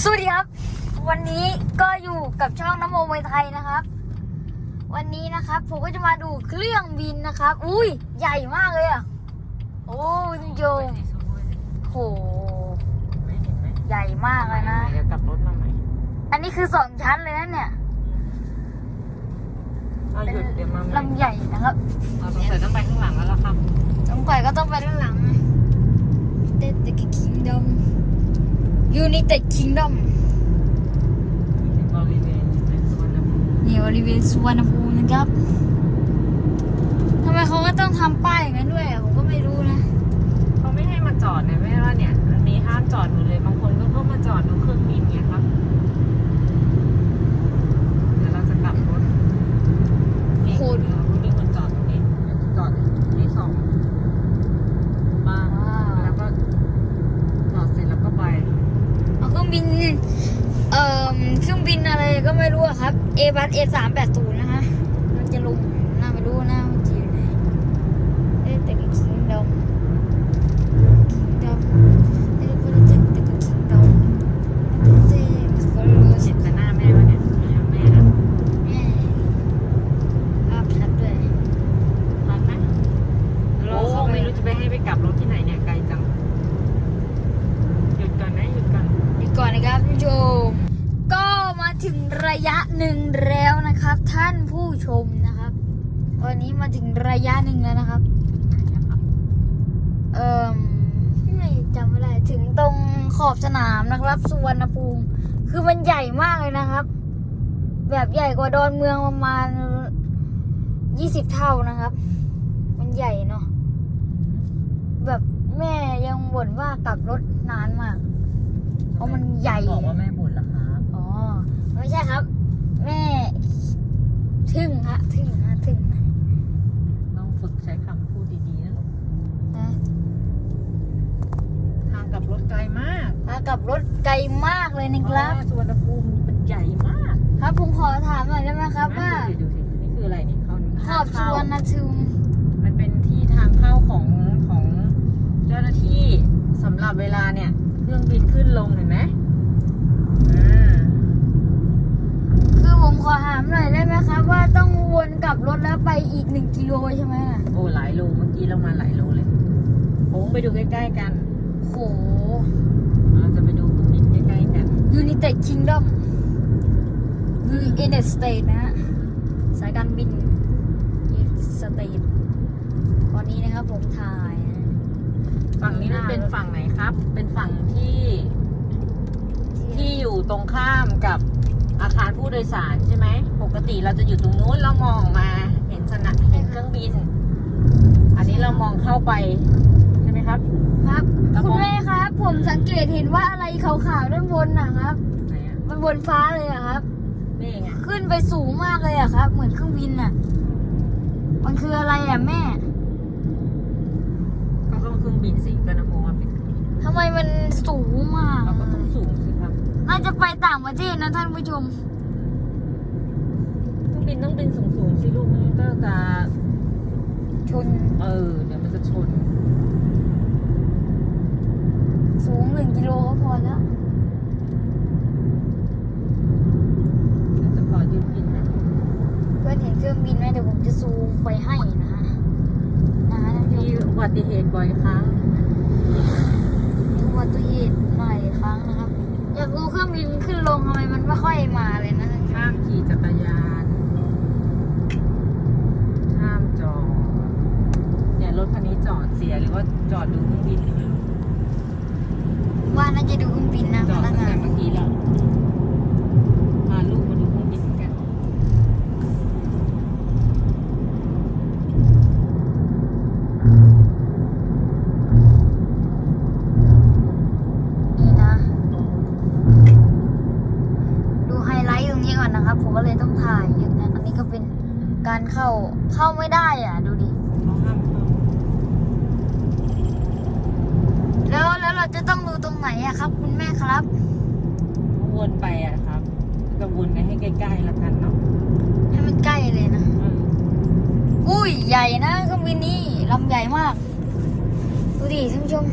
สวัสดีครับ วันนี้ก็อยู่กับช่องน้ำโมมวยไทยนะครับ วันนี้นะครับ ผมก็จะมาดูเครื่องบินนะครับ อุ้ยใหญ่มากเลยอะ โอ้ยคุณผู้ชมโหไม่เห็นไหมใหญ่มากเลยนะเดี๋ยวกลับรถมาใหม่อันนี้คือสองชั้นเลยนะเนี่ยเอาหยุดเดี๋ยวมาใหม่ลำใหญ่นะครับเราสงสัยต้องไปข้างหลังแล้วล่ะครับสงสัยก็ต้องไปด้านหลังเต็ดเต็ดคิงดอมยูนิเต็ดคิงดอม บริเวณเป็นสวนน้ำนี่บริเวณสุวรรณภูมินะครับทำไมเขาก็ต้องทำป้ายอย่างนั้นด้วยอะผมก็ไม่รู้นะ เขาไม่ให้มาจอดนะไม่ว่าเนี่ยอันนี้ห้ามจอดหมดเลย บางคนก็ก็มาจอดดูเครื่องบินไงครับ เดี๋ยวเราจะกลับรถนี่โคตรเดี๋ยวเรามีคนจอดตรงนี้เดี๋ยวจะจอดที่สองบ้างแล้วก็จอดเสร็จแล้วก็ไป เอา เครื่องบินเอ่อเครื่องบินอะไรก็ไม่รู้อะครับ A บัส A สามแปดศูนย์นะคะ มันจะลงหน้าไม่รู้หน้ามันจะอยู่ไหนเอ๊ะแต่ก็คิงดอมคิงดอมเอ๊ะก็รู้จักแต่ก็คิงดอมเจ๊ก็รู้ เห็ จั น ก แต่หน้าแม่วะเนี่ยไม่เอาแม่นะ แม่ภาพชัดด้วย ทันไหมโอ้ไม่รู้จะไปให้ไปกลับรถที่ไหนเนี่ยไกลจัง หยุดก่อนนะหยุดก่อน หยุดก่อนนะครับท่านผู้ชม ก็มาถึงระยะหนึ่งแล้วนะครับ ท่านผู้ชมนะครับ วันนี้มาถึง ระยะหนึ่งแล้วนะครับ เอ่อไม่จำไม่ได้ถึงตรงขอบสนามนะครับสุวรรณภูมิคือมันใหญ่มากเลยนะครับ แบบใหญ่กว่าดอนเมืองประมาณยี่สิบเท่านะครับ มันใหญ่เนาะแบบแม่ยังบ่นว่ากลับรถนานมาก เพราะมันใหญ่บอกว่าแม่บ่นเหรอครับอ๋อไม่ใช่ครับ แม่ ทึ่งฮะทึ่งฮะทึ่งนะต้องฝึก ใช้คำพูดดีๆนะลูกนะทางกลับรถไกลมากถ้ากลับรถไกลมากเลยนะครับ อ๋อสุวรรณภูมิมันใหญ่มากครับผมขอถามหน่อยได้ไหมครับว่าดูสิดูสินี่คืออะไรนี่เขาขอบสุวรรณภูมิมันเป็นที่ทางเข้าของของเจ้าหน้าที่สำหรับเวลาเนี่ย เครื่องบินขึ้นลงเห็นไหมอ่าคือ ผมขอถามหน่อยได้ไหมครับ ว่าต้องวนกลับรถแล้วไปอีกหนึ่งกิโลใช่ไหมน่ะโอ้หลายโลเมื่อกี้เรามาหลายโลเลยโค้งไปดูใกล้ๆกันโหเราจะไปดูเครื่องบินใกล้ๆกัน United Kingdom United States นะฮะสายการบิน United States ตอนนี้นะครับผมถ่ายนะฝั่งนี้มันเป็นฝั่งไหนครับ เป็นฝั่งที่ที่อยู่ตรงข้ามกับ อาคารผู้โดยสารใช่ไหม ปกติเราจะอยู่ตรงนู้นแล้วมองมา เห็นสนามเห็นเครื่องบิน อันนี้เรามองเข้าไปใช่ไหมครับ ครับแล้วมองคุณแม่ครับ ผมสังเกตเห็นว่าอะไรขาวๆด้านบนนะครับ ไหนอะมันบนฟ้าเลยอะครับ นี่ไงขึ้นไปสูงมากเลยอะครับ เหมือนเครื่องบินอะมันคืออะไรอะแม่ ก็ต้องเครื่องบินสิก็นะโมว่าเป็นเครื่องบิน ทำไมมันสูงมาก เราก็ต้องสูงสิครับน่าจะไปต่างประเทศนะท่านผู้ชม เครื่องบินต้องบินสูงๆสิลูกไม่งั้นก็จะชนเออเดี๋ยวมันจะชนสูงหนึ่งกิโลก็พอแล้ว เดี๋ยวจะพอยืดบินนะเพื่อนเห็นเครื่องบินไหมเดี๋ยวผมจะซูมไปให้นะฮะนะฮะท่านผู้มีชมอุบัติเหตุบ่อยครั้ง มีอุบัติเหตุหลายครั้งนะครับ อยากรู้เครื่อง บินขึ้นลงทำไมมันไม่ค่อยมาเลยนะท่านผู้ชมห้ามขี่จักรยาน ห้ามจอดเนี่ยรถคันนี้จอดเสียหรือว่าจอดดูเครื่องบินไม่รู้ว่าน่าจะดูเครื่องบินนะจพอดนักตั้งงาแต่นเมื่อกี้แล้ว เข้าไม่ได้อะ ดูดิ แล้วแล้วเราจะต้องดูตรงไหนอะครับ คุณแม่ครับ วนไปอะครับก็วนไปให้ใกล้ๆแล้วกันเนาะให้มันใกล้เลยนะ อุ้ยใหญ่นะเครื่องบินนี้ลำใหญ่มาก ดูดิท่านผู้ชม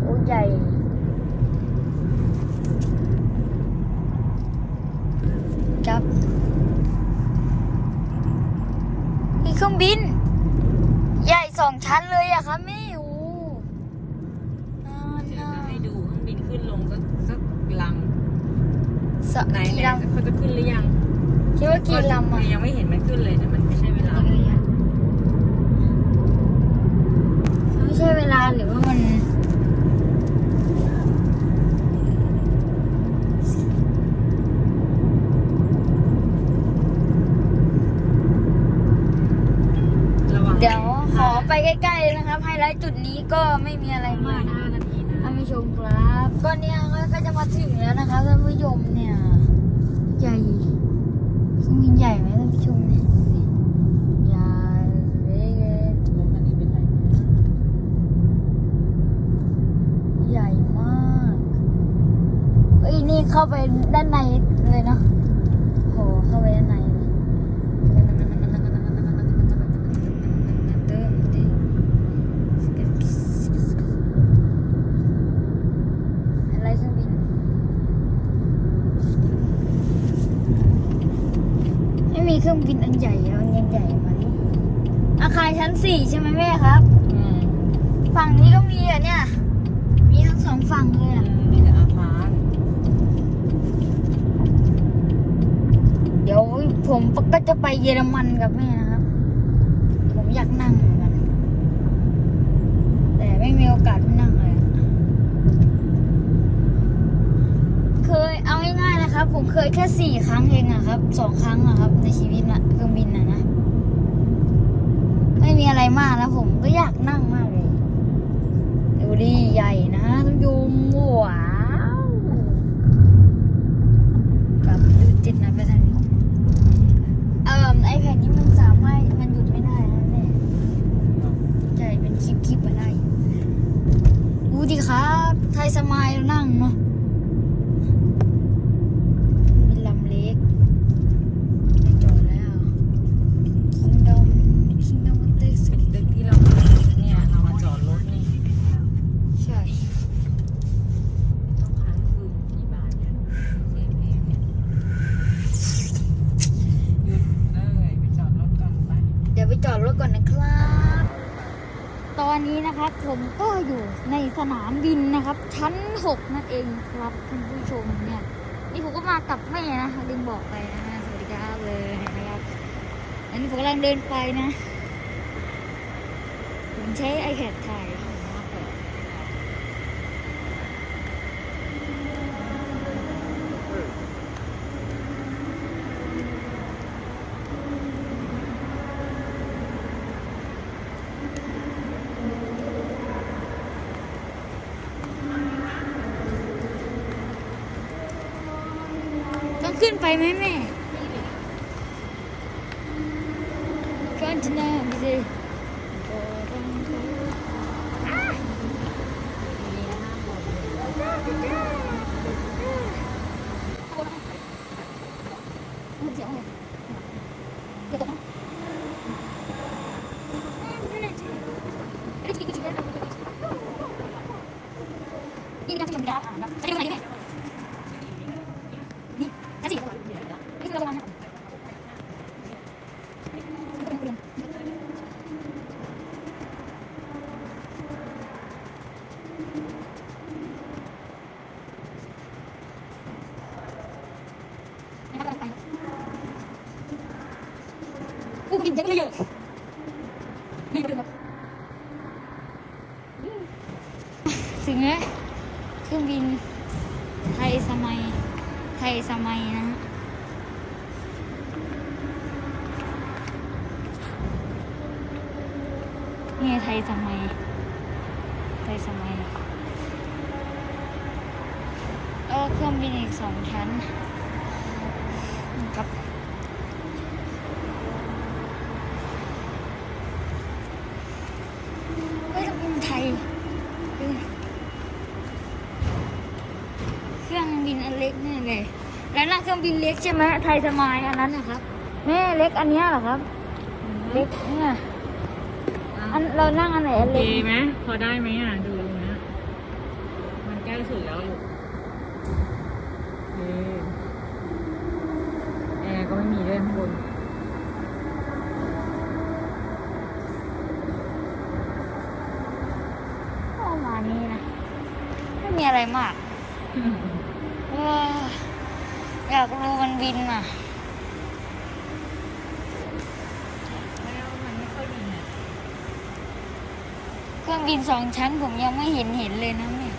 โอ้ใหญ่ครับ เครื่องบิน ใหญ่สองชั้นเลยอะครับแม่โอ้น่าเดี๋ยวน่าจะให้ดูเครื่องบินขึ้นลงสักสักลสะำไหนกี่ไหนลำเขาจะขึ้นหรือยัง คิดว่ากี่ลำอะยังไม่เห็นมันขึ้นเลยแต่มันไม่ใช่เวลาไม่ใช่เวลาหรือว่ามัน ระวัง เดี๋ยวขอ ไปใกล้ๆนะครับ ไฮไลท์จุดนี้ก็ไม่มีอะไรมากนาทีนะท่านผู้ชมครับก็เนี่ยก็จะมาถึงแล้วนะคะท่านผู้ชมเนี่ย ใหญ่เครื่องบินใหญ่ไหมท่านผู้ชมเนี่ยใหญ่เลยรถคันนี้เป็นไรใหญ่มากเอ้ยนี่เข้าไปด้านในเลยเนาะโหเข้าไปด้านในเลยอะไรเครื่องบิน ไม่มีเครื่องบินอันใหญ่เอาอันใหญ่ๆมาดิอาคารชั้นสี่ใช่ไหมแม่ครับ อืมฝั่งนี้ก็มีอะเนี่ย มีทั้งสองฝั่งเลยอะ มีแต่อาคารเดี๋ยวผมก็จะไปเยอรมันกับแม่นะครับ ผมอยากนั่งเหมือนกัน แต่ไม่มีโอกาสได้นั่งเลย เคยเอาง่ายๆ นะครับ ผมเคยแค่สี่ครั้งเองอะครับสองครั้งอะครับ ในชีวิตนะเครื่องบินนะนะ ไม่มีอะไรมากนะผมก็อยากนั่งมากเลยดูดีใหญ่นะท่านผู้ชมว้าวกลับดูจิตนะไปทางนี้เอ่อไอแพดนี้มันสามารถมันหยุดไม่ได้นะแม่ใช่เป็นคลิปคลิปมาได้ดูดิครับ ไทยสมายนั่งเนาะมีลำเล็กได้จอดแล้ว Kingdom Kingdom เล็กสุด ตึกที่เรามาเนี่ยเรามาจอดรถนี่ ใช่ ต้องค้างคืนกี่บาทเนี่ยเสียแพงเนี่ยหยุดเลยไปจอดรถก่อนไป เดี๋ยวไปจอดรถก่อนนะครับ ตอ นะครับ ผมก็อยู่ในสนามบินนะครับ ชั้น 6 นั่นเองครับคุณผู้ชมเนี่ยนี่ผมก็มากับแม่นะลืมบอกไปนะฮะสวัสดีครับเลยนะครับอันนี้ผมกำลังเดินไปนะผมใช้ iPad ถ่ายต้องขึ้น ไปไหมแม่ก่อนจะนั่งไปสินี่น่าจะเป็นยาอ่านนะจะดูไหนดิแม่นี่ชั้นสี่นี่คือระวังนะ กินเยอะเลยเยอะนี่ก็เป็นแบบถึงแล้วเครื่องบินไทยสมัยไทยสมัยนะฮะนี่ไทยสมัยไทยสมัยแล้วก็เครื่องบินอีกสองชั้น เล็กแน่เลยแล้วนั่งเครื่องบินเล็กใช่ไหมไทยสมายอันนั้นนะครับแม่เล็กอันนี้เหรอครับ เล็กเนี่ยอันเรานั่งอันไหนเล็กดีไหมพอได้ไหมอะดูนะมันใกล้สุดแล้วอยู่แอร์ก็ไม่มีด้วยข้างบนประมาณนี้นะไม่มีอะไรมาก อยากรู้มันบินอะเครื่องบินสองชั้นผมยังไม่เห็นเห็นเลยนะเนี่ย